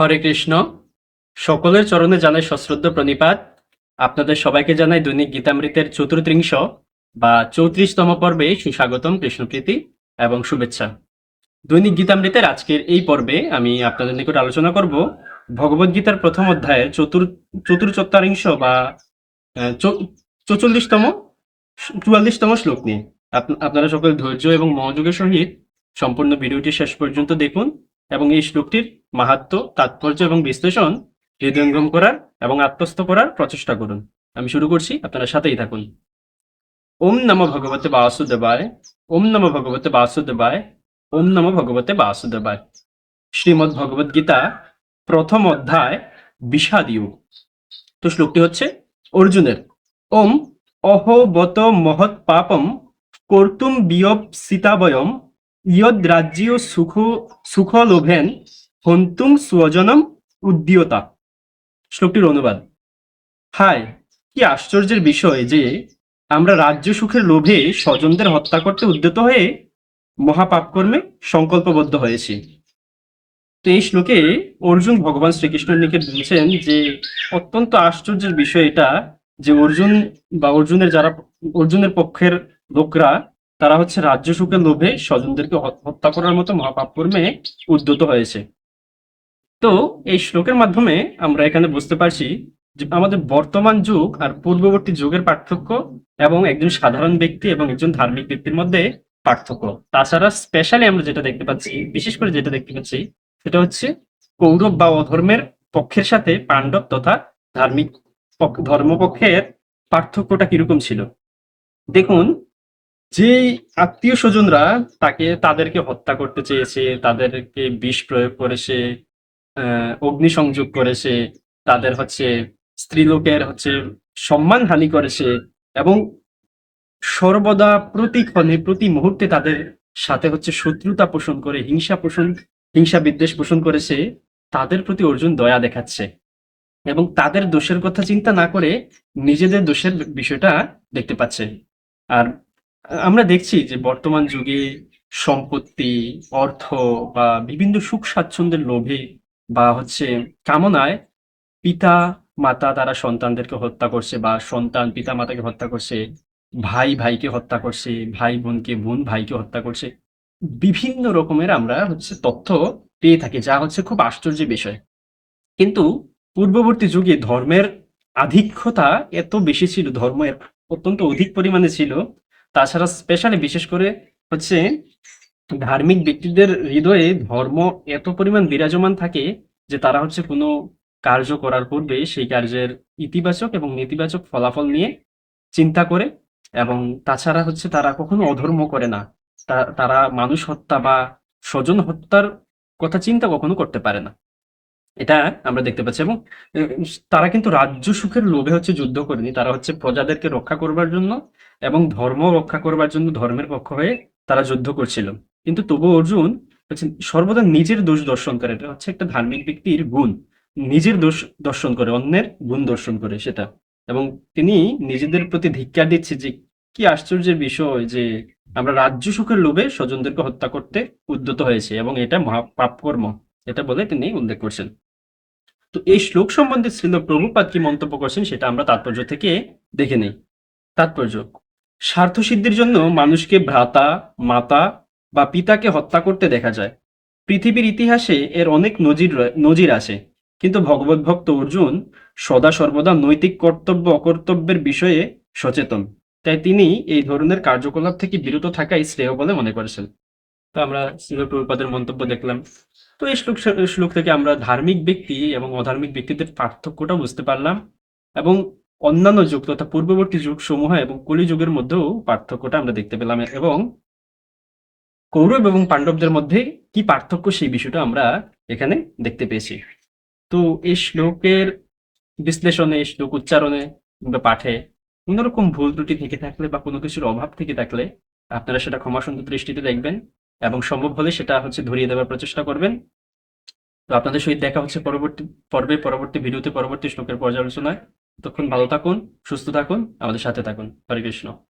হরে কৃষ্ণ। সকলের চরণে জানাই সশ্রদ্ধ প্রণিপাত। আপনাদের সবাইকে জানাই দৈনিক গীতামৃতের চতুর্থিংশ বা চৌত্রিশতম পর্বে সুস্বাগতম কৃষ্ণপ্রীতি এবং শুভেচ্ছা। দৈনিক গীতামৃতের আজকের এই পর্বে আমি আপনাদের নিকট আলোচনা করব ভগবদ গীতার প্রথম অধ্যায়ের চতুর চতুর্চত্বারিংশ বা চৌচল্লিশতম, চুয়াল্লিশতম শ্লোক নিয়ে। আপ- আপনারা সকল ধৈর্য এবং মনোযোগের সহিত সম্পূর্ণ ভিডিওটি শেষ পর্যন্ত দেখুন। এবং এই শ্লোকটির মাহাত্ম, তাৎপর্য এবং বিশ্লেষণ হৃদয়ঙ্গম করার এবং আত্মস্থ করার প্রচেষ্টা করুন। আমি শুরু করছি, আপনারা সাথেই থাকুন। ওম নম ভগবতে বাসুদেবায়, ওম নম ভগবতে বাসুদেবায়, ওম নম ভগবতে বাসুদেবায়। শ্রীমদ্ ভগবদ গীতা প্রথম অধ্যায় বিষাদিউ তো শ্লোকটি হচ্ছে, অর্জুনের, ওম অহোবত মহৎ পাপম কর্তুম বিয়ব সীতাবয়ম ইয়দ রাজ্যীয় সুখ লোভেন হন্তুং স্বজনম উদ্যতা শ্লোকটির অনুবাদ। হায়, কি আশ্চর্যের বিষয় যে আমরা রাজ্য সুখের লোভে স্বজনদের হত্যা করতে উদ্যত হয়ে মহাপাপকর্মে সংকল্পবদ্ধ হয়েছি। তো এই শ্লোকে অর্জুন ভগবান শ্রীকৃষ্ণের নিকট বলছেন যে, অত্যন্ত আশ্চর্যের বিষয় এটা যে অর্জুন বা অর্জুনের যারা, অর্জুনের পক্ষের লোকরা তারা হচ্ছে রাজ্য সুখের লোভে স্বজনদেরকে হত- হত্যা করার মতো মহাপাপ কর্মে উদ্যত হয়েছে। তো এই শ্লোকের মাধ্যমে আমরা এখানে বুঝতে পারছি যে আমাদের বর্তমান যুগ আর পূর্ববর্তী যুগের পার্থক্য এবং একজন সাধারণ ব্যক্তি এবং একজন ধার্মিক ব্যক্তির মধ্যে পার্থক্য। তাছাড়া স্পেশালি আমরা যেটা দেখতে পাচ্ছি, বিশেষ করে যেটা দেখতে পাচ্ছি, সেটা হচ্ছে কৌরব বা অধর্মের পক্ষের সাথে পাণ্ডব তথা ধার্মিক পক্ষ- ধর্মপক্ষের পার্থক্যটা কীরকম ছিল? দেখুন যে আত্মীয় স্বজনরা তাকে, তাদেরকে হত্যা করতে চেয়েছে, তাদেরকে বিষ প্রয়োগ করেছে অগ্নিসংযোগ করেছে তাদের হচ্ছে স্ত্রীলোকের হচ্ছে সম্মান হানি করেছে এবং সর্বদা প্রতিক্ষণে, প্রতি মুহূর্তে তাদের সাথে হচ্ছে শত্রুতা পোষণ করে, হিংসা পোষণ, হিংসা বিদ্বেষ পোষণ করেছে তাদের প্রতি অর্জুন দয়া দেখাচ্ছে এবং তাদের দোষের কথা চিন্তা না করে নিজেদের দোষের বিষয়টা দেখতে পাচ্ছে। আর আমরা দেখছি যে বর্তমান যুগে সম্পত্তি, অর্থ বা বিভিন্ন সুখ স্বাচ্ছন্দ্যের লোভে বা হচ্ছে কামনায় পিতা, মাতা তারা সন্তানদেরকে হত্যা করছে বা সন্তান পিতা মাতাকে হত্যা করছে, ভাই ভাইকে হত্যা করছে, ভাই বোনকে বোন ভাইকে হত্যা করছে, বিভিন্ন রকমের আমরা হচ্ছে তথ্য পেয়ে থাকি, যা হচ্ছে খুব আশ্চর্য বিষয়। কিন্তু পূর্ববর্তী যুগে ধর্মের আধিক্যতা এত বেশি ছিল ধর্মের অত্যন্ত অধিক পরিমাণে ছিল তাছাড়া স্পেশালি বিশেষ করে হচ্ছে ধার্মিক ব্যক্তিদের হৃদয়ে ধর্ম এত পরিমাণ বিরাজমান থাকে যে তারা হচ্ছে কোনো কার্য করার পূর্বে সেই কার্যের ইতিবাচক এবং নেতিবাচক ফলাফল নিয়ে চিন্তা করে এবং তাছাড়া হচ্ছে তারা কখনো অধর্ম করে না। তারা মানুষ হত্যা বা স্বজন হত্যার কথা চিন্তা কখনো করতে পারে না। এটা আমরা দেখতে পাচ্ছি এবং তারা কিন্তু রাজ্য সুখের লোভে হচ্ছে যুদ্ধ করেনি। তারা হচ্ছে প্রজাদেরকে রক্ষা করবার জন্য এবং ধর্ম রক্ষা করবার জন্য ধর্মের পক্ষ হয়ে তারা যুদ্ধ করছিল। কিন্তু তবু অর্জুন সর্বদা নিজের দোষ দর্শন করে। এটা হচ্ছে একটা ধার্মিক ব্যক্তির গুণ। নিজের দোষ দর্শন করে, অন্যের গুণ দর্শন করে সেটা। এবং তিনি নিজেদের প্রতি ধিক্কার দিচ্ছে যে, কি আশ্চর্যের বিষয় যে, আমরা রাজ্য সুখের লোভে স্বজনদেরকে হত্যা করতে উদ্যত হয়েছে এবং এটা পাপকর্ম। এটা বলে তিনি উল্লেখ করছেন। তো এই শ্লোক সম্বন্ধে শ্রীল প্রভুপাদ কি মন্তব্য করছেন সেটা আমরা তাৎপর্য থেকে দেখে নেই। তাৎপর্য স্বার্থসিদ্ধির জন্য মানুষকে ভ্রাতা, মাতা বা পিতাকে হত্যা করতে দেখা যায়। পৃথিবীর ইতিহাসে এর অনেক নজির নজির আছে। কিন্তু ভগবত ভক্ত অর্জুন সদা সর্বদা নৈতিক কর্তব্য, অকর্তব্যের বিষয়ে সচেতন। তাই তিনি এই ধরনের কার্যকলাপ থেকে বিরত থাকাই শ্রেয় বলে মনে করেছেন। তো আমরা প্রভুপাদের মন্তব্য দেখলাম। তো এই শ্লোক শ্লোক থেকে আমরা ধার্মিক ব্যক্তি এবং অধার্মিক ব্যক্তিদের পার্থক্যটা বুঝতে পারলাম এবং অন্যান্য যুগ তথা পূর্ববর্তী যুগ সমূহ এবং কলি যুগের মধ্যেও পার্থক্যটা আমরা দেখতে পেলাম, এবং কৌরব এবং পাণ্ডবদের মধ্যে কি পার্থক্য সেই বিষয়টা আমরা এখানে দেখতে পেয়েছি। তো এই শ্লোকের বিশ্লেষণে শ্লোক উচ্চারণে কিংবা পাঠে কোনোরকম ভুল ত্রুটি থেকে থাকলে বা কোনো কিছুর অভাব থেকে থাকলে আপনারা সেটা ক্ষমা সুন্দর দৃষ্টিতে দেখবেন এবং সম্ভব হলে সেটা হচ্ছে ধরিয়ে দেওয়ার প্রচেষ্টা করবেন। তো আপনাদের সহিত দেখা হচ্ছে পরবর্তী পর্বে, পরবর্তী ভিডিওতে, পরবর্তী শ্লোকের পর্যালোচনায়। ততক্ষণ ভালো থাকুন সুস্থ থাকুন আমাদের সাথে থাকুন। হরে কৃষ্ণ।